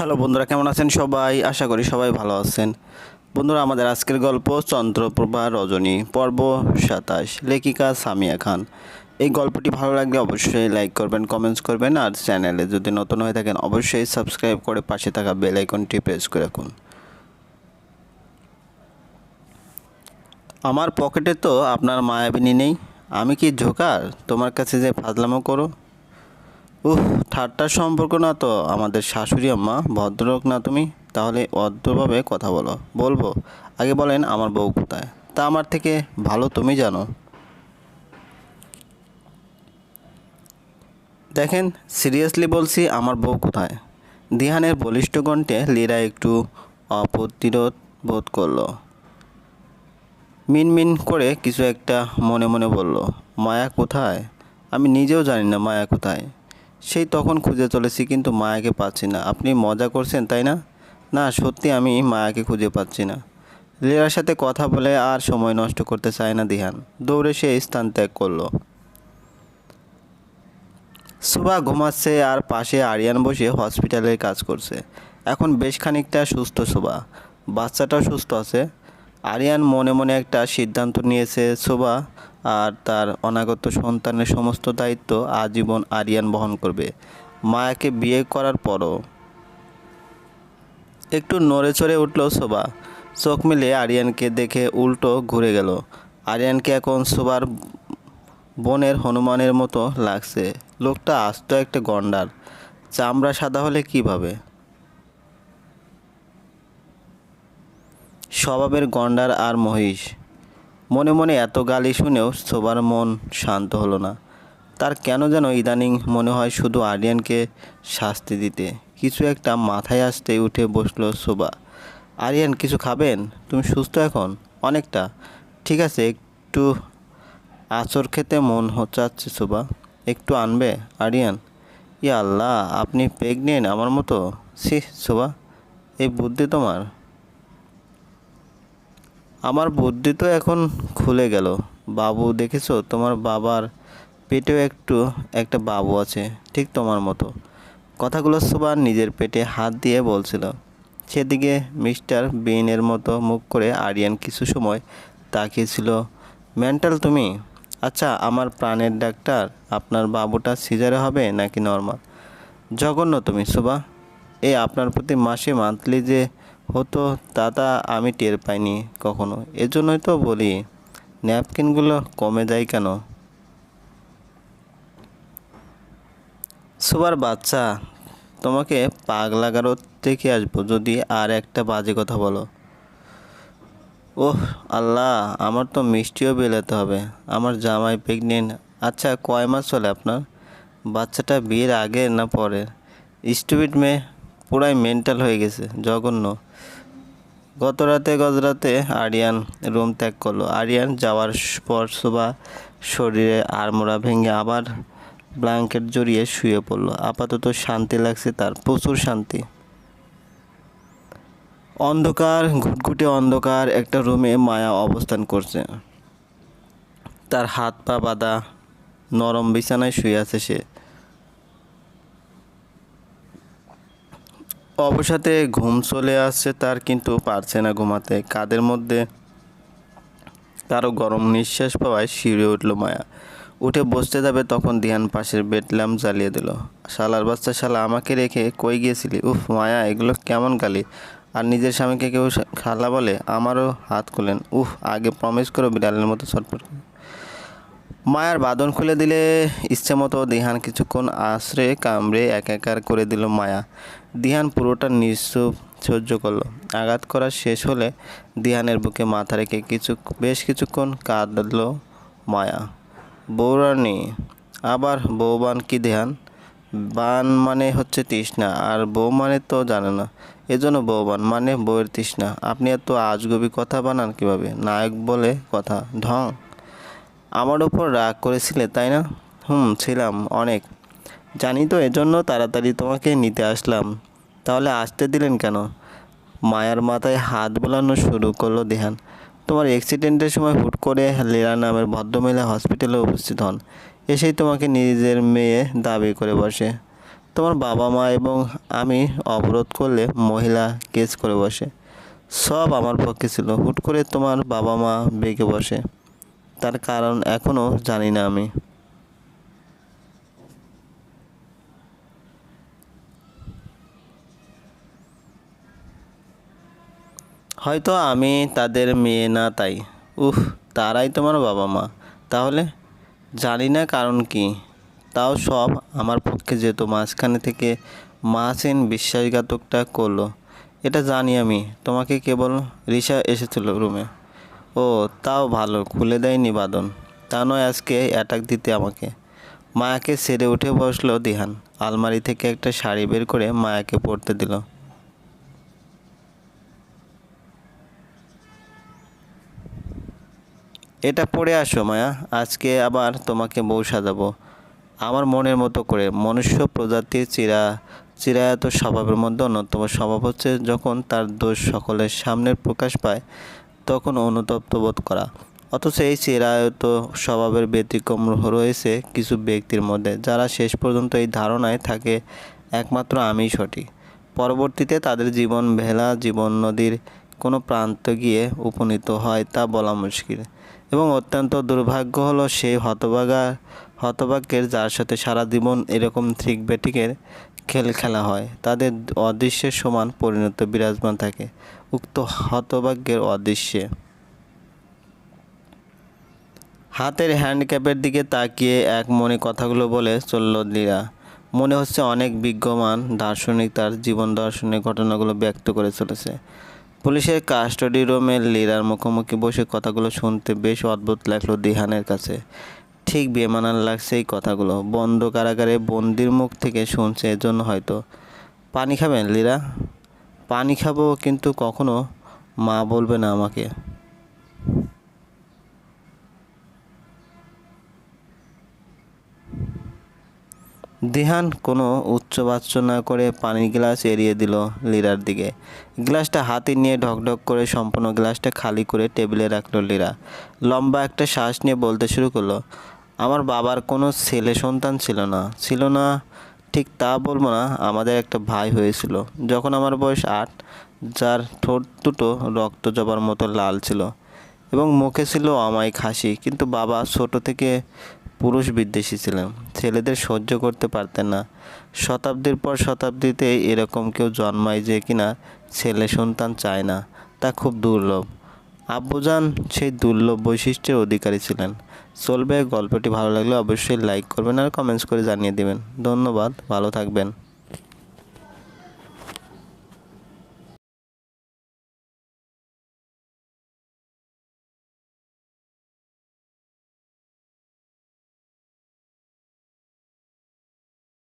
Hello বন্ধুরা, কেমন আছেন সবাই? আশা করি সবাই ভালো আছেন। বন্ধুরা, আমাদের আজকের গল্প চন্দ্রপ্রভা রজনী, পর্ব সাতাশ, লেখিকা সামিয়া খান। এই গল্পটি ভালো লাগলে অবশ্যই লাইক করবেন কমেন্টস করবেন, আর চ্যানেলে যদি নতুন হয়ে থাকেন, অবশ্যই সাবস্ক্রাইব করে পাশে থাকা বেল আইকনটি প্রেস করে রাখুন। আমার পকেটে তো আপনার মায়াবিনী নেই। আমি কি ঝোকার তোমার কাছে যে ফাজলামো করো। উহ, ঠাট্টার সম্পর্ক না তো। আমাদের শাশুড়ি আম্মা ভদ্রলোক না তুমি? তাহলে ভদ্রভাবে কথা বলো। বলব, আগে বলেন আমার বউ কোথায়? তা আমার থেকে ভালো তুমি জানো। দেখেন, সিরিয়াসলি বলছি আমার বউ কোথায়? দিহানের বলিষ্ঠ কণ্ঠে লীরা একটু অপ্রতিরোধ বোধ করল। মিনমিন করে কিছু একটা মনে মনে বলল, মায়া কোথায়? আমি নিজেও জানি না মায়া কোথায়। সেই তখন খুঁজে চলেছি, কিন্তু মায়াকে পাচ্ছি না। আপনি মজা করছেন, তাই না? না, সত্যি আমি মায়াকে খুঁজে পাচ্ছি না। লীলার সাথে কথা বলে আর সময় নষ্ট করতে চায় না দিহান। দৌড়ে সে স্থান ত্যাগ করল। সুভা ঘুমাচ্ছে আর পাশে আরিয়ান বসে হসপিটালের কাজ করছে। এখন বেশ খানিকটা সুস্থ শোভা বাচ্চাটাও সুস্থ আছে। আরিয়ান মনে মনে একটা সিদ্ধান্ত নিয়েছে শোভা আর তার অনাগত সন্তানের সমস্ত দায়িত্ব আজীবন আরিয়ান বহন করবে। মায়াকে বিয়ে করার পরও। একটু নড়ে চড়ে উঠল শোভা। চোখ মিলে আরিয়ানকে দেখে উল্টো ঘুরে গেল। আরিয়ানকে এখন শোভার বনের হনুমানের মতো লাগছে। লোকটা আস্ত একটা গন্ডার। চামড়া সাদা হলে কীভাবে? স্বভাবের গন্ডার আর মহিষ। মনে মনে এত গালি শুনেও শোবার মন শান্ত হলো না। তার কেন যেন ইদানিং মনে হয় শুধু আরিয়ানকে শাস্তি দিতে। কিছু একটা মাথায় আসতে উঠে বসল শোভা। আরিয়ান, কিছু খাবেন? তুমি সুস্থ এখন? অনেকটা। ঠিক আছে, একটু আচর খেতে মন হ- চাচ্ছে শোভা। একটু আনবে? আরিয়ান? ইয়া আল্লাহ, আপনি প্রেগনেন্ট আমার মতো? সি শোভা, এই বুদ্ধি তোমার। আমার বুদ্ধি তো এখন খুলে গেল। বাবু, দেখেছ? তোমার বাবার পেটেও একটু, একটা বাবু আছে, ঠিক তোমার মতো। কথাগুলো সুবান নিজের পেটে হাত দিয়ে বলছিল। সেদিকে মিস্টার বিনের মতো মুখ করে আরিয়ান কিছু সময় তাকিয়েছিল। মেন্টাল তুমি? আচ্ছা আমার প্রাণের ডাক্তার, আপনার বাবুটা সিজারে হবে নাকি নর্মাল? জঘন্য তুমি, সুবা। এই আপনার প্রতি মাসে মান্থলি যে হতো তা আমি টের পাইনি কখনো। এজন্যই তো বলি, ন্যাপকিনগুলো কমে যায় কেন? সুবার বাচ্চা, তোমাকে পাগ গারো থেকে আসব, যদি আর একটা বাজে কথা বলো। ওহ, আল্লাহ, আমার তো মিষ্টিও বেলাতে হবে। আমার জামাই প্রেগনেন্ট। আচ্ছা কয় মাস চলে আপনার? বাচ্চাটা বিয়ের আগে না পরে? স্টুপিড মেয়ে, পুরাই মেন্টাল হয়ে গেছে, জঘন্য। গত রাতে গজরাতে আরিয়ান রুম ত্যাগ করল। আরিয়ান যাওয়ার পর শোভা শরীরে আড়মোড়া ভেঙে আবার ব্ল্যাঙ্কেট জড়িয়ে শুয়ে পড়ল। আপাতত শান্তি লাগছে তার, প্রচুর শান্তি। অন্ধকার, ঘুটঘুটে অন্ধকার একটা রুমে মায়া অবস্থান করছে। তার হাত পা বাঁধা, নরম বিছানায় শুয়ে আছে সে। অবসাতে ঘুম চলে আসছে, তার কিন্তু পারছে না ঘুমাতে। কাদের মধ্যে? কারও গরম নিঃশ্বাস পাওয়ায় শিউরে উঠল মায়া। উঠে বসতে যাবে তখন ধ্যান পাশের বেড ল্যাম্প জ্বালিয়ে দিল। শালার বাচ্চা, শালা, আমাকে রেখে কই গিয়েছিলি? উফ, মায়া, এগুলো কেমন গালি? আর নিজের স্বামীকে কেউ খালা বলে, আমারও হাত খুলেন। উফ, আগে প্রমিস করো বিড়ালের মতো ছটফট করে। মায়ার বাঁধন খুলে দিলে ইচ্ছে মতো দিহান কিছুক্ষণ আশ্রে কামড়ে একাকার করে দিল মায়া। দিহান পুরোটা নিঃস্ব সহ্য করল। আঘাত করা শেষ হলে দিহানের বুকে মাথা রেখে কিছু, বেশ কিছুক্ষণ কাঁদল মায়া। বৌরানি, আবার বৌবান কি দেহান? বান মানে হচ্ছে তৃষ্ণা, আর বউ মানে তো জানে না। এজন্য বৌবান মানে বউয়ের তৃষ্ণা। আপনি এত আজগবি কথা বানান কীভাবে? নায়ক বলে কথা। ঢং। আমার ওপর রাগ করেছিলে, তাই না? হুম, ছিলাম অনেক। জানি তো, এজন্য তাড়াতাড়ি তোমাকে নিতে আসলাম। তাহলে আসতে দিলেন কেন? মায়ার মাথায় হাত বোলানো শুরু করল দেহান। তোমার অ্যাক্সিডেন্টের সময় হুট করে লীলা নামের ভদ্রমহিলা হসপিটালে উপস্থিত হন। এসেই তোমাকে নিজের মেয়ে দাবি করে বসে। তোমার বাবা মা এবং আমি অবরোধ করলে মহিলা কেস করে বসে। সব আমার পক্ষে ছিল। হুট করে তোমার বাবা মা বেঁকে বসে। তার কারণ এখনও জানি না আমি। হয়তো আমি তাদের মেয়ে না তাই। উফ, তারাই তোমার বাবা মা। তাহলে জানি না কারণ কি। তাও সব আমার পক্ষে যেত মাঝখানে থেকে মাসিন বিশ্বাসঘাতকটা করল। এটা জানি আমি। তোমাকে কেবল রিসা এসেছিল রুমে। ও, তাও ভালো, খুলে দেয়নি বাদন। তা নয়, আজকে অ্যাটাক দিতে আমাকে। মায়াকে সেরে উঠে বসল দিহান। আলমারি থেকে একটা শাড়ি বের করে মায়াকে পরতে দিল। এটা পড়ে আসো মায়া, আজকে আবার তোমাকে বউ সাজাবো। আমার মনের মতো করে, মনুষ্য প্রজাতির চিরা চিরায়ত স্বভাবের মধ্যে অন্যতম স্বভাব হচ্ছে যখন তার দোষ সকলের সামনে প্রকাশ পায়। তখন অনুতপ্ত বোধ করা। অথচ এই চিরায়ত স্বভাবের ব্যতিক্রম রয়েছে কিছু ব্যক্তির মধ্যে, যারা শেষ পর্যন্ত এই ধারণায় থাকে, একমাত্র আমিই সঠিক। পরবর্তীতে তাদের জীবন ভেলা, জীবন নদীর কোনো প্রান্ত গিয়ে উপনীত হয় তা বলা মুশকিল। এবং অত্যন্ত দুর্ভাগ্য হলো সেই হতভাগা, হতভাগ্যের যার সাথে সারা জীবন এরকম থ্রিক বেটিকের খেল খেলা হয়, তাদের অদৃশ্যের সমান পরিণত বিরাজমান থাকে। উক্ত হতভাগ্যের অদৃশ্যে। হাতের হ্যান্ডক্যাপের দিকে তাকিয়ে এক মনে কথাগুলো বলে চলল লীরা। মনে হচ্ছে অনেক বিজ্ঞমান দার্শনিক তার জীবন দর্শনের ঘটনাগুলো ব্যক্ত করে চলেছে। পুলিশের কাস্টডি রুমে লীরার মুখোমুখি বসে কথাগুলো শুনতে বেশ অদ্ভুত লাগল দিহানের কাছে। ঠিক বেমানান লাগছে এই কথাগুলো। বন্ধ কারাগারে বন্দির মুখ থেকে শুনছে এজন্য হয়তো। পানি খাবেন, লীরা? পানি খাব কিন্তু কখনো মা বলবে না আমাকে। দিহান কোনো উচ্চবাচ্য না করে পানির গ্লাস এড়িয়ে দিল লিরার দিকে। গ্লাসটা হাতে নিয়ে ঢকঢক করে সম্পূর্ণ গ্লাসটা খালি করে টেবিলে রাখল লিরা। লম্বা একটা শ্বাস নিয়ে বলতে শুরু করল, আমার বাবার কোনো ছেলে সন্তান ছিল না। ছিল না ঠিক তা বলব না, আমাদের একটা ভাই হয়েছিল। যখন আমার বয়স আট, যার ঠোঁট দুটো রক্ত জবার মতো লাল ছিল এবং মুখে ছিল অমায়িক হাসি। কিন্তু বাবা ছোট থেকে পুরুষ বিদ্বেষী ছিলেন। ছেলেদের সহ্য করতে পারতেন না। শতাব্দীর পর শতাব্দীতে এরকম কেউ জন্মায় যে কিনা ছেলে সন্তান চায় না। তা খুব দুর্লভ। আব্বুজান সেই দুর্লভ বৈশিষ্ট্যের অধিকারী ছিলেন। চলবে। গল্পটি ভালো লাগলে অবশ্যই লাইক করবেন আর কমেন্টস করে জানিয়ে দেবেন। ধন্যবাদ, ভালো থাকবেন।